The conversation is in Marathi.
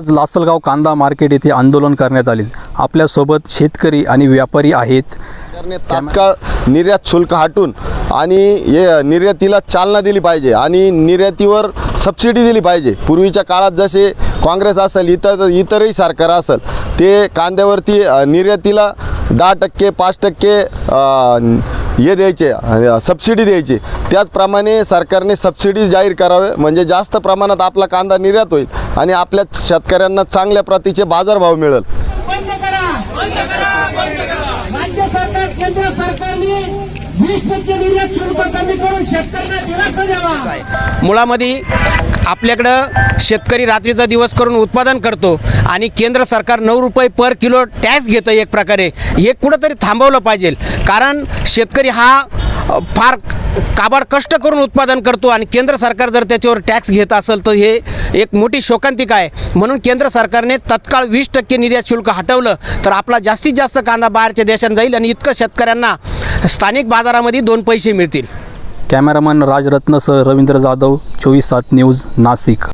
आज लासलगाव कांदा मार्केट येथे आंदोलन करण्यात आले. आपल्यासोबत शेतकरी आणि व्यापारी आहेत. सरकारने तात्काळ निर्यात शुल्क हटून आणि हे निर्यातीला चालना दिली पाहिजे आणि निर्यातीवर सबसिडी दिली पाहिजे. पूर्वीच्या काळात जसे काँग्रेस असेल इतर इतरही सरकार असेल ते कांद्यावरती निर्यातीला दहा टक्के पाच टक्के हे द्यायचे सबसिडी द्यायची. त्याचप्रमाणे सरकारने सबसिडी जाहीर करावे म्हणजे जास्त प्रमाणात आपला कांदा निर्यात होईल आणि आपल्या शेतकऱ्यांना चांगल्या प्रतीचे बाजारभाव मिळेल. बंद करा बंद करा राज्य सरकार केंद्र सरकारने वीस टक्के निर्यात शुल्क कमी करून शेतकऱ्यांना दिलासा द्यावा. मुळामध्ये आपल्याकडं शेतकरी रात्रीचा दिवस करून उत्पादन करतो आणि केंद्र सरकार नऊ रुपये पर किलो टॅक्स घेतं एक प्रकारे. हे कुठंतरी थांबवलं पाहिजे. कारण शेतकरी हा फार काबाड कष्ट करून उत्पादन करतो आणि केंद्र सरकार जर त्याच्यावर टॅक्स घेत असेल तर हे एक मोठी शोकांतिका आहे. म्हणून केंद्र सरकारने तत्काळ वीस टक्के निर्यात शुल्क हटवलं तर आपला जास्तीत जास्त कांदा बाहेरच्या देशात जाईल आणि इतकं शेतकऱ्यांना स्थानिक बाजारामध्ये दोन पैसे मिळतील. कॅमेरामन राजरत्नसह रवींद्र जाधव चोवीस सात न्यूज नाशिक.